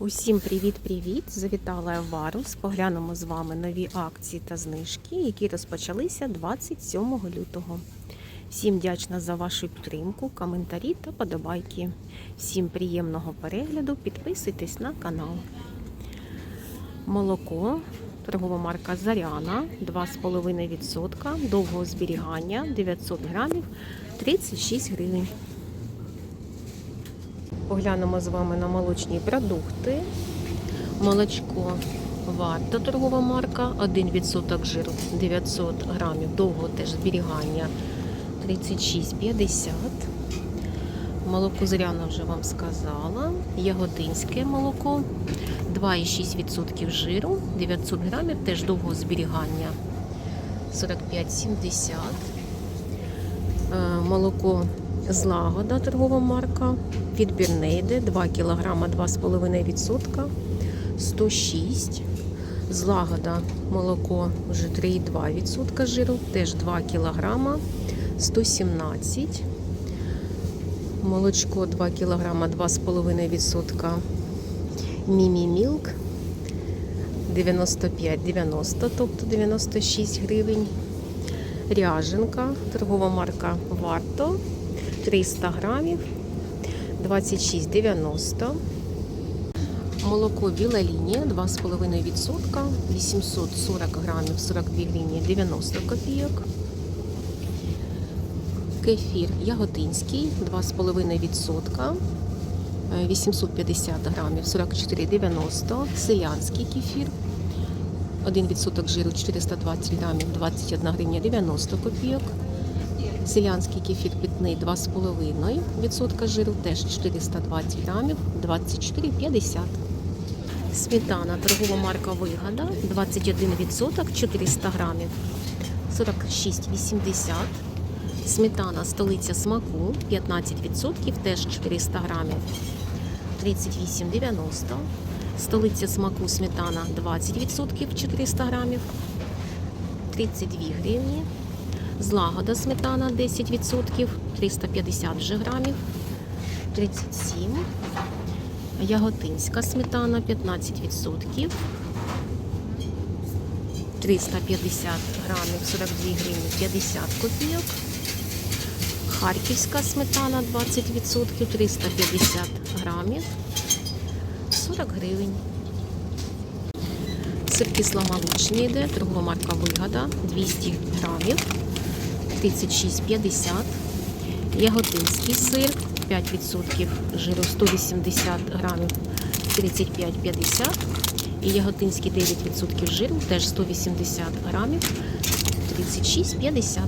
Усім привіт-привіт! Завітала я в Варус. Поглянемо з вами нові акції та знижки, які розпочалися 27 лютого. Всім вдячна за вашу підтримку, коментарі та подобайки. Всім приємного перегляду, підписуйтесь на канал. Молоко, торгова марка Заряна 2,5%, довгого зберігання 900 грамів 36 гривень. Поглянемо з вами на молочні продукти. Молочко варта торгова марка, 1% жиру 900 грамів, довго теж зберігання 36,50. Молоко зряна вже вам сказала. Ягодинське молоко 2,6% жиру, 900 грамів, теж довго зберігання 45,70. Е, Молоко Злагода торгова марка. Відбірне йде 2 кг 2,5%, 106. Злагода молоко вже 3,2% жиру, теж 2 кг 117. Молочко 2 кг 2,5%. Мімі Мілк 95,90, тобто 96 гривень. Ряженка, торгова марка Варто 300 грамів 26,90. Молоко біла лінія 2,5%, 840 грамів 42 гривні 90 копійок. Кефір яготинський 2,5%, е, 850 грамів 44,90. Селянський кефір 1% жиру 420 грамів 21 гривня 90 копійок. Селянський кефір питний 2,5% жиру, теж 420 грамів, 24,50. Сметана, торгова марка Вигода, 21%, 400 грамів, 46,80. Сметана, столиця смаку, 15%, теж 400 грамів, 38,90. Столиця смаку сметана 20%, 400 грамів, 32 гривні. Злагода сметана 10%, 350 вже грамів, 37. Яготинська сметана 15%, 350 грамів, 42 гривні, 50 копійок. Харківська сметана 20%, 350 грамів, 40 гривень. Сир кисломолочний йде, торгова марка Вигода 200 грамів. 36,50. Яготинський сир 5% жиру 180 грамів 35,50. І яготинський 9% жиру теж 180 грамів 36,50.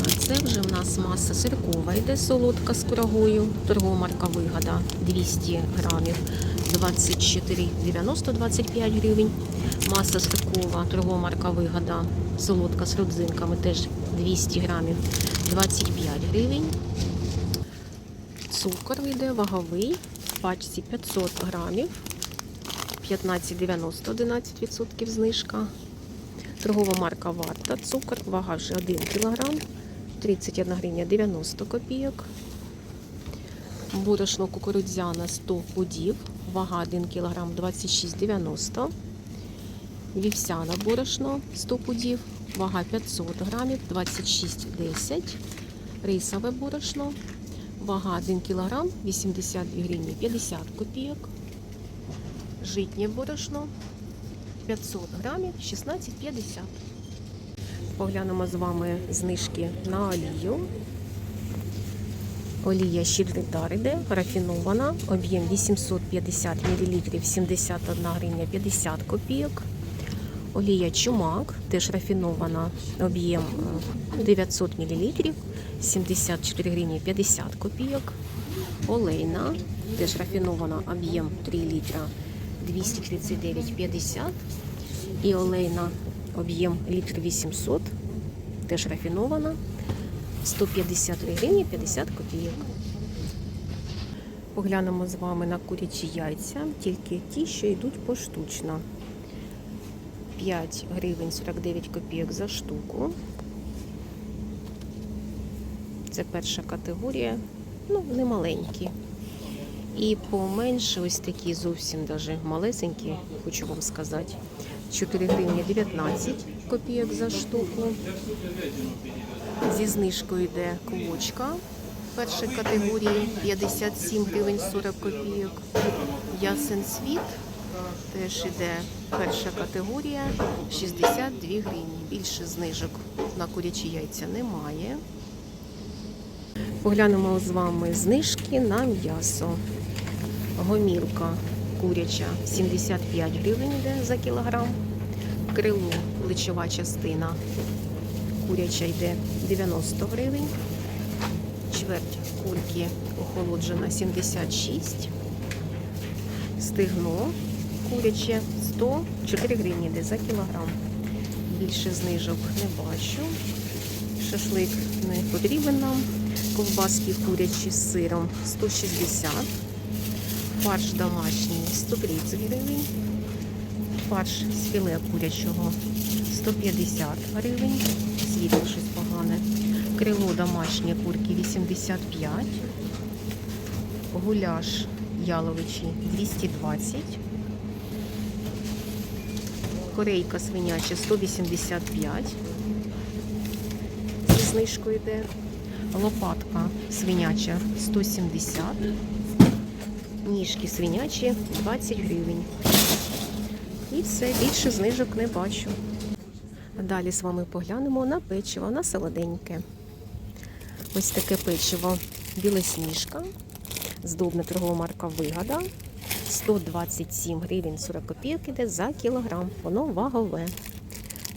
А це вже в нас маса сиркова йде солодка з курагою. Торгова марка Вигода 200 грамів 24,90 25 гривень. Маса сиркова, торгова марка Вигода, солодка з родзинками, теж 200 грамів, 25 гривень. Цукор йде ваговий, в пачці 500 грамів, 15,90, 11% знижка. Торгова марка Варта, цукор, вага вже 1 кг, 31 гривня 90 копійок. Борошно кукурудзяна 100 пудів, вага 1 кг 26,90 Вівсяна борошно 100 пудів, вага 500 грамів, 26,10 Рисове борошно, вага 1 кг 82 гривні 50 копійок. Житнє борошно 500 грамів 16,50 Поглянемо з вами знижки на олію. Олія іде, рафінована, об'єм 850 мл, 71 гривня 50 копійок. Олія чумак, теж рафінована, об'єм е, 900 мл, 74 гривні 50 копійок. Олейна, теж рафінована, об'єм 3 літра 239,50. І олейна, об'єм літр 800, теж рафінована, 153 гривні 50 копійок. Поглянемо з вами на курячі яйця, тільки ті, що йдуть поштучно. 5 гривень 49 копійок за штуку. Це перша категорія, ну, не маленькі. І поменше ось такі зовсім даже малесенькі, хочу вам сказати. 4 гривні 19 копійок за штуку. Зі знижкою йде клочка першої категорії 57 гривень 40 копійок. Ясен світ теж іде перша категорія 62 гривні. Більше знижок на курячі яйця немає. Поглянемо з вами знижки на м'ясо. Гомілка куряча 75 гривень йде за кілограм. Крило плечова частина куряча йде 90 гривень. Чверть курки охолоджена 76. Стегно куряче 104 гривні йде за кілограм. Більше знижок не бачу. Шашлик не потрібен нам. Ковбаски курячі з сиром 160. Фарш домашній 130 гривень. Фарш з філе курячого 150 гривень. Світло щось погане. Крило домашнє курки 85. Гуляш яловичий 220. Корейка свиняча 185. Зі знижкою йде. Лопатка свиняча 170. Ніжки свинячі 20 гривень. І все, більше знижок не бачу. Далі з вами поглянемо на печиво, на солоденьке. Ось таке печиво білосніжка. Здобна торгова марка Вигода. 127 гривень 40 копійок іде за кілограм. Воно вагове.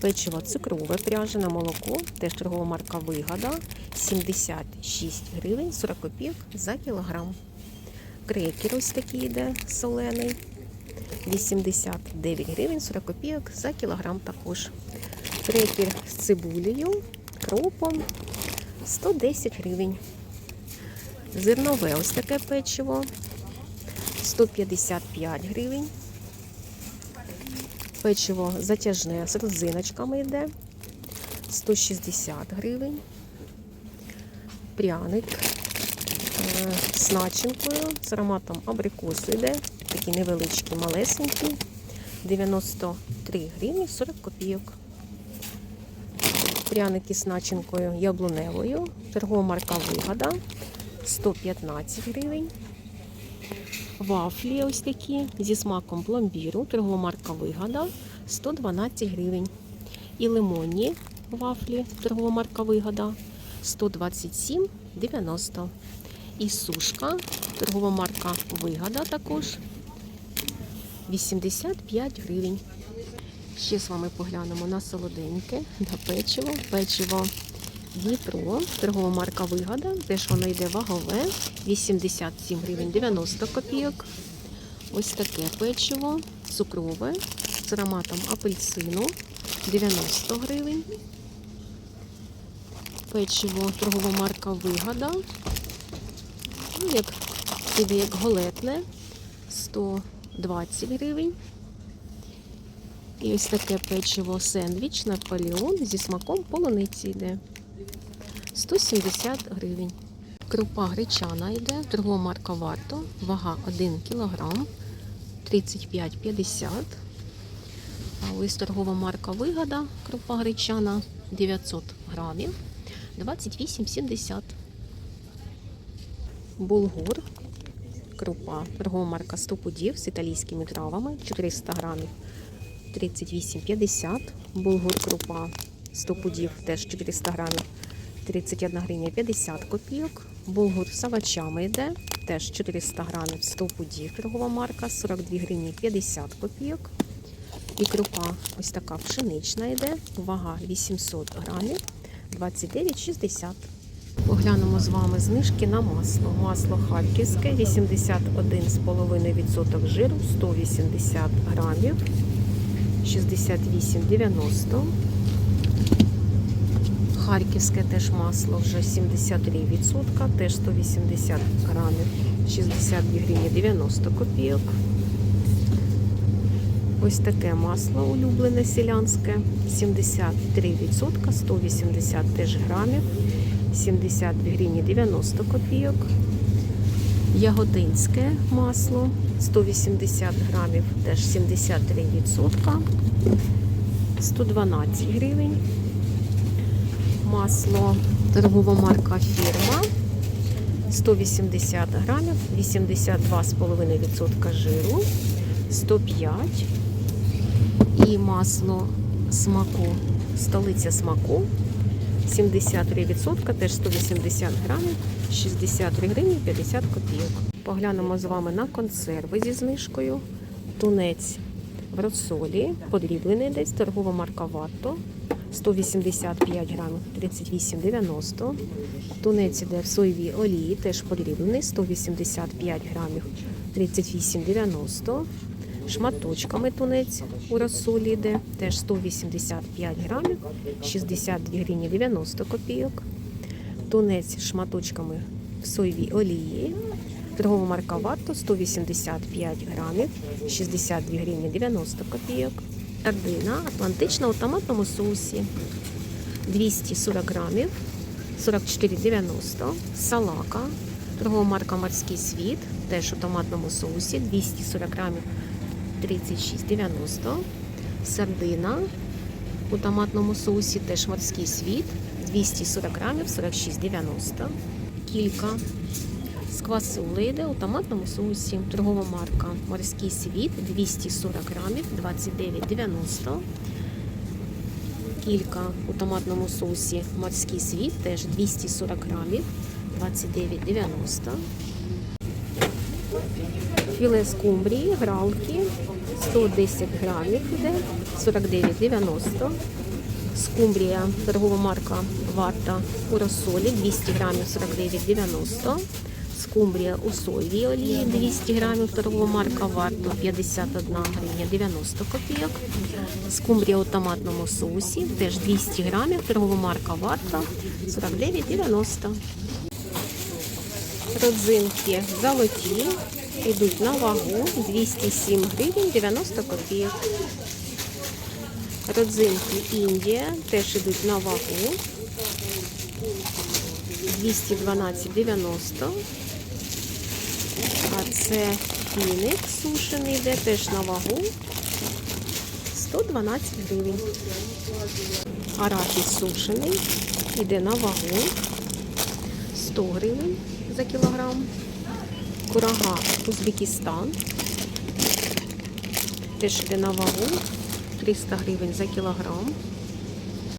Печиво цукрове, пряжене молоко, теж торгова марка Вигода. 76 гривень 40 копійок за кілограм. Крекер ось такий йде солений. 89 гривень 40 копійок за кілограм також. Крекер з цибулею, кропом 110 гривень. Зернове ось таке печиво 155 гривень. Печиво затяжне з родзиночками йде 160 гривень. Пряник е, з начинкою, з ароматом абрикосу йде. Такі невеличкі, малесенькі. 93 гривні 40 копійок. Пряники з начинкою яблуневою. Торгова марка Вигода 115 гривень. Вафлі ось такі зі смаком пломбіру. Торгова марка Вигода 112 гривень. І лимонні вафлі, торгова марка Вигода 127,90. І сушка, торгова марка Вигода також 85 гривень. Ще з вами поглянемо на солоденьке, на печиво. Печиво Дніпро, торгова марка Вигода. Теж воно йде вагове, 87 гривень 90 копійок. Ось таке печиво, цукрове, з ароматом апельсину, 90 гривень. Печиво, торгова марка Вигода. Ну, як, як голетне, 120 гривень. І ось таке печиво сендвіч Наполеон зі смаком полуниці йде. 170 гривень. Крупа гречана йде, торгова марка Варто, вага 1 кг, 35,50. А ось торгова марка Вигода, крупа гречана 900 грамів, 28,70. Булгур, крупа, торгова марка 100 пудів з італійськими травами, 400 грамів, 38,50. Булгур крупа 100 пудів, теж 400 грамів, 31 гривня 50 копійок. Булгур з овочами йде, теж 400 грамів, 100 пудів, торгова марка, 42 гривні 50 копійок. І крупа ось така пшенична йде, вага 800 грамів, 29,60. Поглянемо з вами знижки на масло. Масло харківське, 81,5% жиру, 180 грамів, 68,90. Харківське теж масло вже 73%, теж 180 грамів, 62 гривні 90 копійок. Ось таке масло улюблене селянське, 73%, 180 теж грамів, 72 гривні 90 копійок. Ягодинське масло 180 грамів, теж 73%. 112 гривень. Масло торгова марка фірма 180 грамів, 82,5% жиру, 105. І масло смаку, столиця смаку 73%, теж 180 грамів, 63 гривні 50 копійок. Поглянемо з вами на консерви зі знижкою. Тунець в розсолі, подріблений десь, торгова марка Ватто. 185 грамів 38,90. Тунець іде в соєвій олії, теж подріблений, 185 грамів 38,90. Шматочками тунець у розсолі йде, теж 185 грамів, 62 гривні 90 копійок. Тунець шматочками в соєвій олії. Торгова марка Ватто 185 грамів, 62 гривні 90 копійок. Ардина атлантична у томатному соусі 240 грамів, 44,90. Салака, торгова марка Морський світ, теж у томатному соусі 240 грамів, 36,90. Сардина у томатному соусі теж морський світ 240 грамів, 46,90. Кілька з квасоли йде у томатному соусі. Торгова марка Морський світ 240 грамів, 29,90. Кілька у томатному соусі Морський світ теж 240 грамів, 29,90. Філе скумбрії, гралки 110 грамів іде, 49,90. Скумбрія, торгова марка Варта у розсолі 200 грамів 49,90. Скумбрія у соєвій олії 200 грамів, торгова марка Варта 51 гривня 90 копійок. Скумбрія у томатному соусі теж 200 грамів, торгова марка Варта 49,90. Родзинки золоті йдуть на вагу 207 гривень 90 копійок. Родзинки Індія теж йдуть на вагу 212,90. А це фіник сушений, йде теж на вагу 112 гривень. Арахіс сушений йде на вагу 100 гривень за кілограм. Курага Узбекистан. Теж йде на вагу 300 гривень за кілограм.